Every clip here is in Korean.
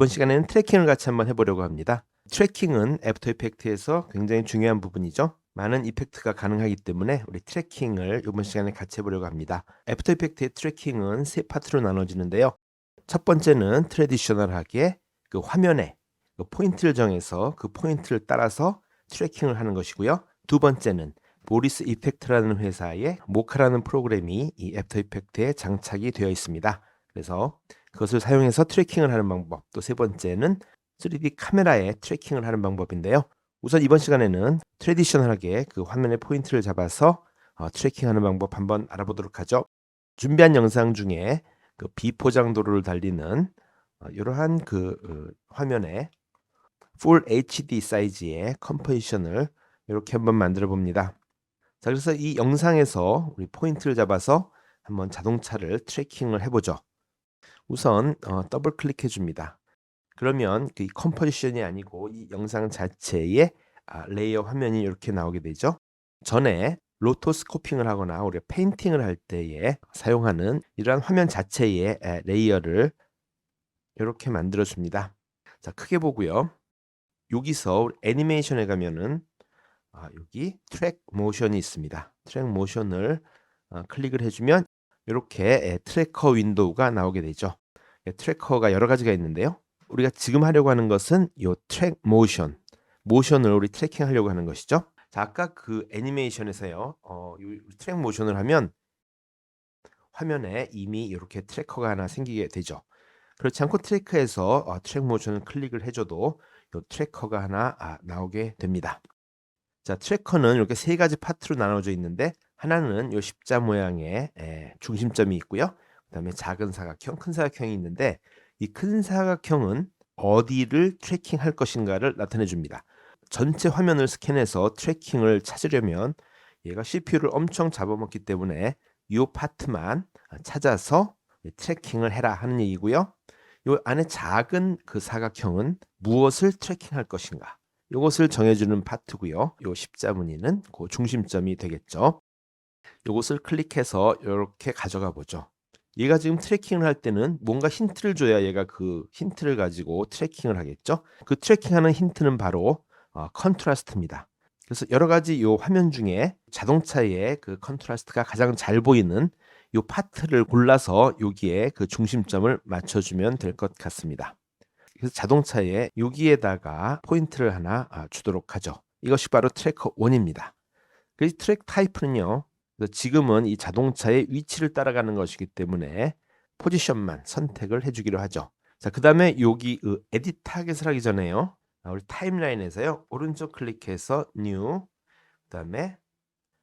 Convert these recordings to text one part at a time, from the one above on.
네, 이번 시간에는 트래킹을 같이 한번 해보려고 합니다. 트래킹은 애프터 이펙트에서 굉장히 중요한 부분이죠. 많은 이펙트가 가능하기 때문에 우리 트래킹을 이번 시간에 같이 해보려고 합니다. 애프터 이펙트의 트래킹은 세 파트로 나눠지는데요. 첫 번째는 트레디셔널하게 그 화면에 그 포인트를 정해서 그 포인트를 따라서 트래킹을 하는 것이고요. 두 번째는 보리스 이펙트라는 회사의 모카라는 프로그램이 이 애프터 이펙트에 장착이 되어 있습니다. 그래서 그것을 사용해서 트래킹을 하는 방법. 또 세 번째는 3D 카메라에 트래킹을 하는 방법인데요. 우선 이번 시간에는 트레디셔널하게 그 화면에 포인트를 잡아서 어, 트래킹하는 방법 한번 알아보도록 하죠. 준비한 영상 중에 그 비포장도로를 달리는 어, 이러한 그 어, 화면에 Full HD 사이즈의 컴포지션을 이렇게 한번 만들어 봅니다. 자, 그래서 이 영상에서 우리 포인트를 잡아서 한번 자동차를 트래킹을 해보죠. 우선 어, 더블 클릭해 줍니다. 그러면 그 컴포지션이 아니고 이 영상 자체의 아, 레이어 화면이 이렇게 나오게 되죠. 전에 로토스코핑을 하거나 우리가 페인팅을 할 때에 사용하는 이러한 화면 자체의 에, 레이어를 이렇게 만들어 줍니다. 자, 크게 보고요. 여기서 애니메이션에 가면은 아, 여기 트랙 모션이 있습니다. 트랙 모션을 어, 클릭을 해주면 이렇게 에, 트래커 윈도우가 나오게 되죠. 예, 트래커가 여러 가지가 있는데요. 우리가 지금 하려고 하는 것은 이 트랙 모션, 모션을 우리 트래킹 하려고 하는 것이죠. 자, 아까 그 애니메이션에서요, 어, 이 트랙 모션을 하면 화면에 이미 이렇게 트래커가 하나 생기게 되죠. 그렇지 않고 트래커에서 어, 트랙 모션을 클릭을 해줘도 이 트래커가 하나 아, 나오게 됩니다. 자, 트래커는 이렇게 세 가지 파트로 나눠져 있는데 하나는 이 십자 모양의 에, 중심점이 있고요. 그다음에 작은 사각형, 큰 사각형이 있는데 이 큰 사각형은 어디를 트래킹할 것인가를 나타내 줍니다. 전체 화면을 스캔해서 트래킹을 찾으려면 얘가 CPU를 엄청 잡아먹기 때문에 이 파트만 찾아서 트래킹을 해라 하는 얘기고요. 이 안에 작은 그 사각형은 무엇을 트래킹할 것인가? 이것을 정해주는 파트고요. 이 십자무늬는 그 중심점이 되겠죠. 이것을 클릭해서 이렇게 가져가 보죠. 얘가 지금 트래킹을 할 때는 뭔가 힌트를 줘야 얘가 그 힌트를 가지고 트래킹을 하겠죠. 그 트래킹하는 힌트는 바로 어, 컨트라스트입니다. 그래서 여러 가지 요 화면 중에 자동차의 그 컨트라스트가 가장 잘 보이는 요 파트를 골라서 여기에 그 중심점을 맞춰주면 될 것 같습니다. 그래서 자동차에 여기에다가 포인트를 하나 아, 주도록 하죠. 이것이 바로 트래커 1입니다. 그 트랙 타입은요. 그래서 지금은 이 자동차의 위치를 따라가는 것이기 때문에 포지션만 선택을 해주기로 하죠. 자, 그 다음에 여기 그 에디트 타겟을 하기 전에요. 아, 우리 타임라인에서요. 오른쪽 클릭해서 New, 그 다음에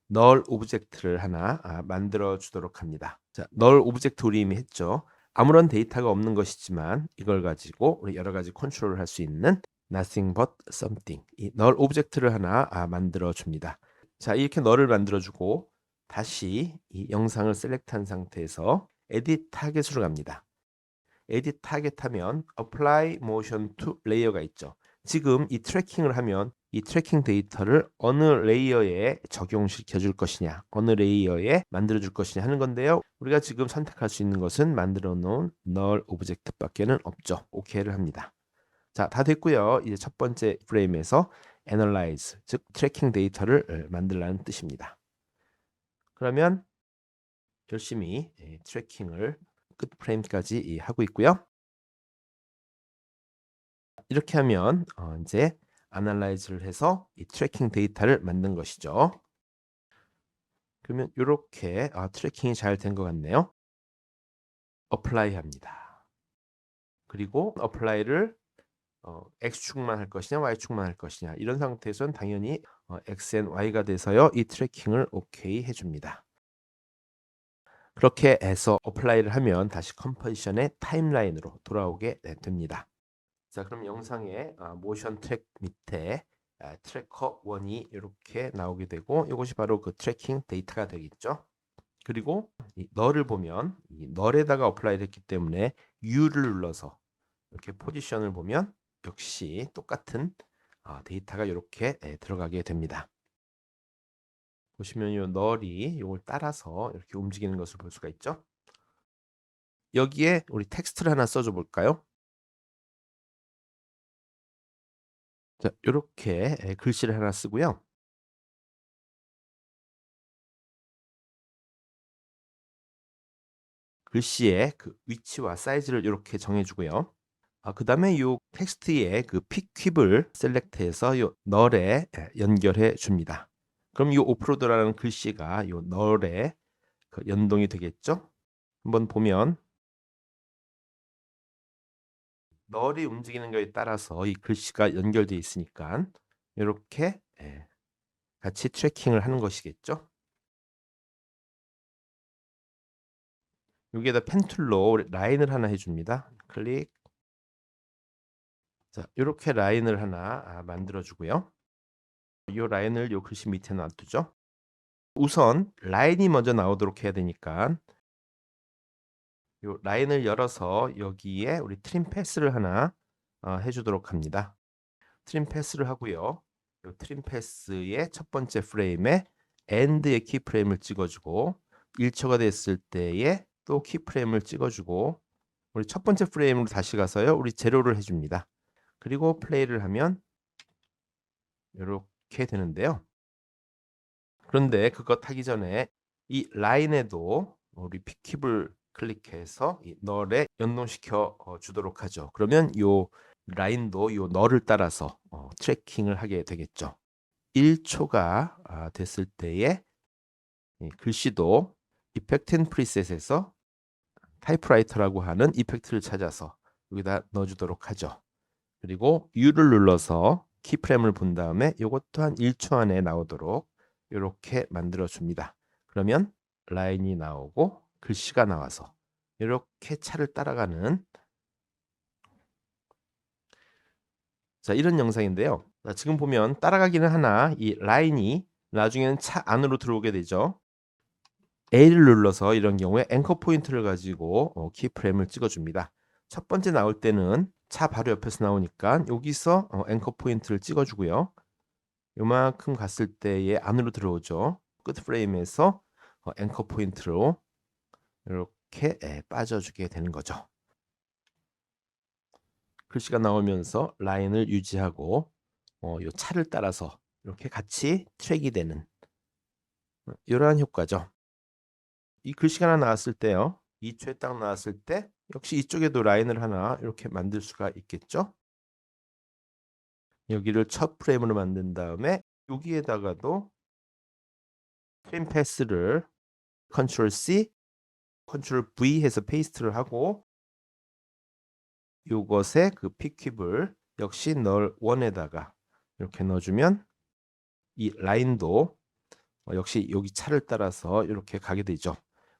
null 오브젝트를 하나 아, 만들어 주도록 합니다. 자, null 오브젝트 우리 이미 했죠. 아무런 데이터가 없는 것이지만 이걸 가지고 우리 여러 가지 컨트롤을 할 수 있는 nothing but something 이 null 오브젝트를 하나 아, 만들어 줍니다. 자, 이렇게 null을 만들어 주고 다시 이 영상을 셀렉트한 상태에서 edit 타겟으로 갑니다. edit 타겟 하면 apply motion to layer가 있죠. 지금 이 트래킹을 하면 이 트래킹 데이터를 어느 레이어에 적용시켜 줄 것이냐, 어느 레이어에 만들어 줄 것이냐 하는 건데요. 우리가 지금 선택할 수 있는 것은 만들어 놓은 null 오브젝트밖에는 없죠. OK를 합니다. 자, 다 됐고요. 이제 첫 번째 프레임에서 analyze, 즉 트래킹 데이터를 만들라는 뜻입니다. 그러면 열심히 예, 트래킹을 끝 프레임까지 하고 있고요. 이렇게 하면 어, 이제 아날라이즈를 해서 이 트래킹 데이터를 만든 것이죠. 그러면 이렇게 아, 트래킹이 잘 된 것 같네요. 어플라이 합니다. 그리고 어플라이를 어, X축만 할 것이냐 Y축만 할 것이냐 이런 상태에서는 당연히 어, X and Y가 돼서요 이 트래킹을 OK 해줍니다. 그렇게 해서 어플라이를 하면 다시 컴포지션의 타임라인으로 돌아오게 네, 됩니다. 자 그럼 영상의 아, 모션 트랙 밑에 아, 트래커 1이 이렇게 나오게 되고 이것이 바로 그 트래킹 데이터가 되겠죠. 그리고 이 널을 보면 이 널에다가 어플라이 됐기 때문에 U를 눌러서 이렇게 포지션을 보면 역시 똑같은 아, 데이터가 이렇게 예, 들어가게 됩니다. 보시면 이 널이 이걸 따라서 이렇게 움직이는 것을 볼 수가 있죠. 여기에 우리 텍스트를 하나 써줘 볼까요? 자, 요렇게 예, 글씨를 하나 쓰고요. 글씨의 그 위치와 사이즈를 이렇게 정해주고요. 아, 그 다음에 요 텍스트의 그 픽퀴을 셀렉트해서 요 널에 예, 연결해 줍니다. 그럼 요 오프로드라는 글씨가 요 널에 그 연동이 되겠죠? 한번 보면 널이 움직이는 것에 따라서 이 글씨가 연결되어 있으니까 이렇게 예, 같이 트래킹을 하는 것이겠죠. 여기에다 펜툴로 라인을 하나 해줍니다. 클릭. 자, 이렇게 라인을 하나 아, 만들어 주고요. 이 라인을 요 글씨 밑에 놔두죠. 우선 라인이 먼저 나오도록 해야 되니까 요 라인을 열어서 여기에 우리 트림 패스를 하나 어, 해주도록 합니다. 트림 패스를 하고요. 요 트림 패스의 첫 번째 프레임에 엔드의 키 프레임을 찍어주고 1초가 됐을 때에 또 키 프레임을 찍어주고 우리 첫 번째 프레임으로 다시 가서요. 우리 제로를 해줍니다. 그리고 플레이를 하면 이렇게 되는데요. 그런데 그것 하기 전에 이 라인에도 우리 픽킵을 클릭해서 이 널에 연동시켜 어, 주도록 하죠. 그러면 요 라인도 요 널을 따라서 어, 트래킹을 하게 되겠죠. 1초가 아, 됐을 때에 글씨도 이펙트 앤 프리셋에서 타이프라이터라고 하는 이펙트를 찾아서 여기다 넣어주도록 하죠. 그리고 U를 눌러서 키프레임을 본 다음에 이것 또한 1초 안에 나오도록 이렇게 만들어 줍니다. 그러면 라인이 나오고 글씨가 나와서 이렇게 차를 따라가는 자 이런 영상인데요. 자, 지금 보면 따라가기는 하나 이 라인이 나중에는 차 안으로 들어오게 되죠. A를 눌러서 이런 경우에 앵커 포인트를 가지고 어, 키프레임을 찍어줍니다. 첫 번째 나올 때는 차 바로 옆에서 나오니까 여기서 어, 앵커 포인트를 찍어주고요. 요만큼 갔을 때에 안으로 들어오죠. 끝 프레임에서 어, 앵커 포인트로 이렇게 예, 빠져주게 되는 거죠. 글씨가 나오면서 라인을 유지하고 어, 요 차를 따라서 이렇게 같이 트랙이 되는 어, 이러한 효과죠. 이 글씨가 하나 나왔을 때요. 2초에 딱 나왔을 때 역시 이쪽에도 라인을 하나 이렇게 만들 수가 있겠죠. 여기를 첫 프레임으로 만든 다음에 여기에다가도 프레임 패스를 컨트롤 C, 컨트롤 V 해서 페이스트를 하고 요것에 그 픽킵을 역시 널 원에다가 이렇게 넣어주면 이 라인도 어, 역시 여기 차를 따라서 이렇게 가게 되죠.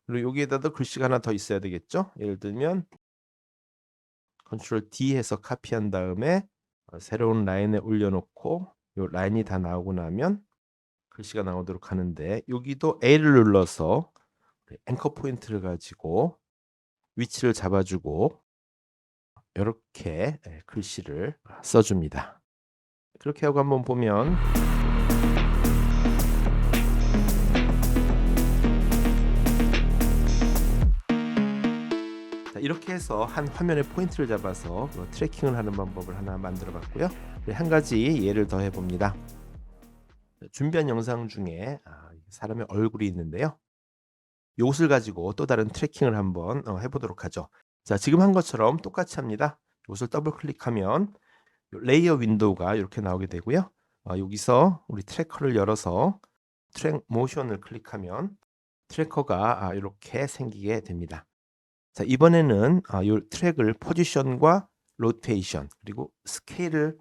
그리고 여기에다도 글씨가 하나 더 있어야 되겠죠. 예를 들면 컨트롤 D 해서 카피한 다음에 어, 새로운 라인에 올려놓고 요 라인이 다 나오고 나면 글씨가 나오도록 하는데 여기도 A를 눌러서 앵커 포인트를 가지고 위치를 잡아주고 이렇게 예, 글씨를 써줍니다. 그렇게 하고 한번 보면 자, 이렇게 해서 한 화면에 포인트를 잡아서 뭐 트래킹을 하는 방법을 하나 만들어 봤고요. 한 가지 예를 더 해봅니다. 준비한 영상 중에 아, 사람의 얼굴이 있는데요. 이것을 가지고 또 다른 트래킹을 한번 어, 해보도록 하죠. 자, 지금 한 것처럼 똑같이 합니다. 이것을 더블 클릭하면 레이어 윈도우가 이렇게 나오게 되고요. 어, 여기서 우리 트래커를 열어서 트랙 모션을 클릭하면 트래커가 아, 이렇게 생기게 됩니다. 자, 이번에는 아, 이 트랙을 포지션과 로테이션 그리고 스케일을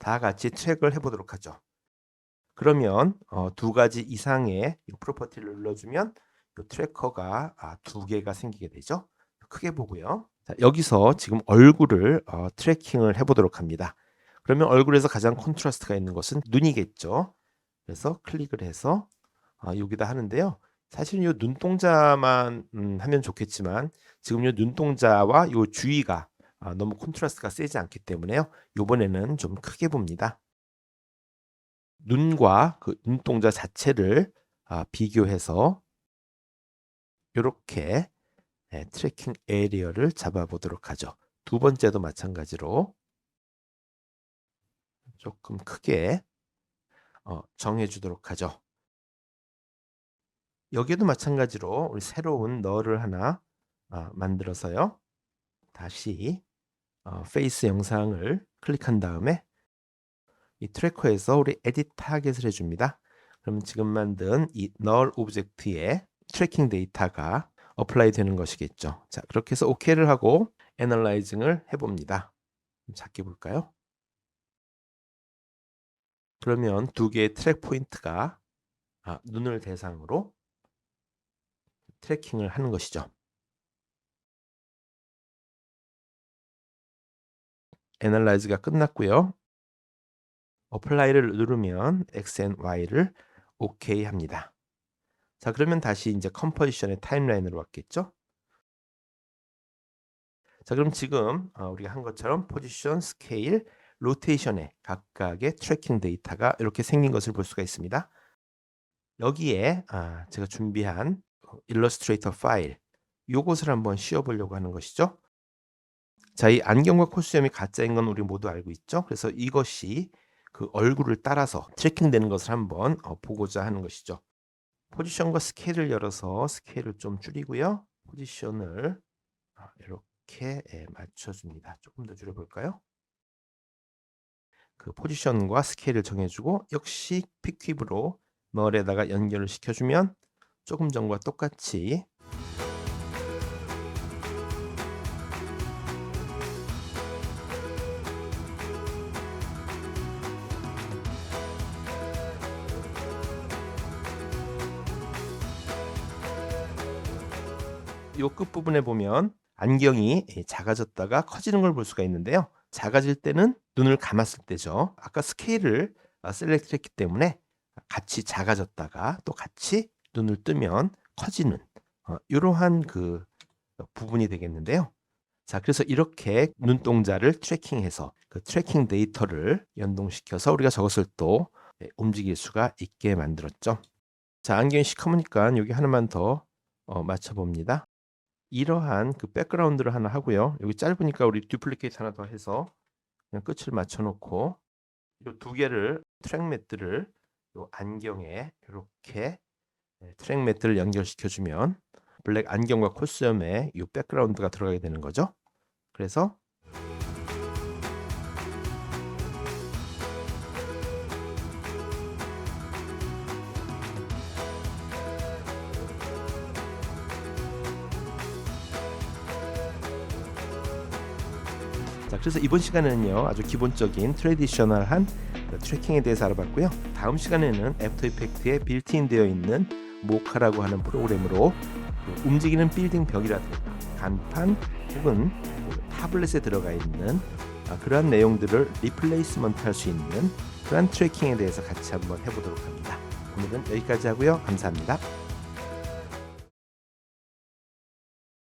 다 같이 트랙을 해보도록 하죠. 그러면 어, 두 가지 이상의 프로퍼티를 눌러주면 이 트래커가 아, 두 개가 생기게 되죠. 크게 보고요. 자, 여기서 지금 얼굴을 어, 트래킹을 해보도록 합니다. 그러면 얼굴에서 가장 콘트라스트가 있는 것은 눈이겠죠. 그래서 클릭을 해서 어, 여기다 하는데요. 사실은 이 눈동자만 음, 하면 좋겠지만 지금 이 눈동자와 이 주위가 아, 너무 콘트라스트가 세지 않기 때문에요. 이번에는 좀 크게 봅니다. 눈과 그 눈동자 자체를 아, 비교해서 이렇게 네, 트래킹 에리어를 잡아보도록 하죠. 두 번째도 마찬가지로 조금 크게 어, 정해 주도록 하죠. 여기에도 마찬가지로 우리 새로운 널을 하나 아, 만들어서요. 다시 어, 페이스 영상을 클릭한 다음에 이 트래커에서 우리 에디트 타겟을 해줍니다. 그러면 지금 만든 이 null 오브젝트에 트래킹 데이터가 어플라이 되는 것이겠죠. 자, 그렇게 해서 OK를 하고 애널라이징을 해봅니다. 작게 볼까요? 그러면 두 개의 트랙 포인트가 아, 눈을 대상으로 트래킹을 하는 것이죠. 애널라이즈가 끝났고요. 어플라이를 누르면 X and Y를 OK 합니다. 자, 그러면 다시 이제 컴포지션의 타임라인으로 왔겠죠? 자, 그럼 지금 어, 우리가 한 것처럼 포지션, 스케일, 로테이션의 각각의 트래킹 데이터가 이렇게 생긴 것을 볼 수가 있습니다. 여기에 아, 제가 준비한 일러스트레이터 파일 요것을 한번 씌워보려고 하는 것이죠. 자, 이 안경과 코수염이 가짜인 건 우리 모두 알고 있죠. 그래서 이것이 그 얼굴을 따라서 트래킹되는 것을 한번 어, 보고자 하는 것이죠. 포지션과 스케일을 열어서 스케일을 좀 줄이고요. 포지션을 아, 이렇게 예, 맞춰줍니다. 조금 더 줄여볼까요? 그 포지션과 스케일을 정해주고 역시 픽퀴브로 널에다가 연결을 시켜주면 조금 전과 똑같이 요 끝부분에 보면 안경이 작아졌다가 커지는 걸 볼 수가 있는데요. 작아질 때는 눈을 감았을 때죠. 아까 스케일을 셀렉트 했기 때문에 같이 작아졌다가 또 같이 눈을 뜨면 커지는 어, 이러한 그 부분이 되겠는데요. 자, 그래서 이렇게 눈동자를 트래킹해서 그 트래킹 데이터를 연동시켜서 우리가 저것을 또 예, 움직일 수가 있게 만들었죠. 자, 안경이 시커머니까 여기 하나만 더 어, 맞춰봅니다. 이러한 그 백그라운드를 하나 하고요. 여기 짧으니까 우리 듀플리케이트 하나 더 해서 그냥 끝을 맞춰 놓고 이 두 개를 트랙 매트를 요 안경에 이렇게 네, 트랙 매트를 연결시켜 주면 블랙 안경과 코스염에 이 백그라운드가 들어가게 되는 거죠. 그래서 자, 그래서 이번 시간에는요 아주 기본적인 트레디셔널한 그 트래킹에 대해서 알아봤고요. 다음 시간에는 애프터 이펙트에 빌트인 되어 있는 모카라고 하는 프로그램으로 그 움직이는 빌딩 벽이라든가 간판 혹은 그 타블렛에 들어가 있는 아, 그러한 내용들을 리플레이스먼트 할 수 있는 그러한 트래킹에 대해서 같이 한번 해보도록 합니다. 오늘은 여기까지 하고요. 감사합니다.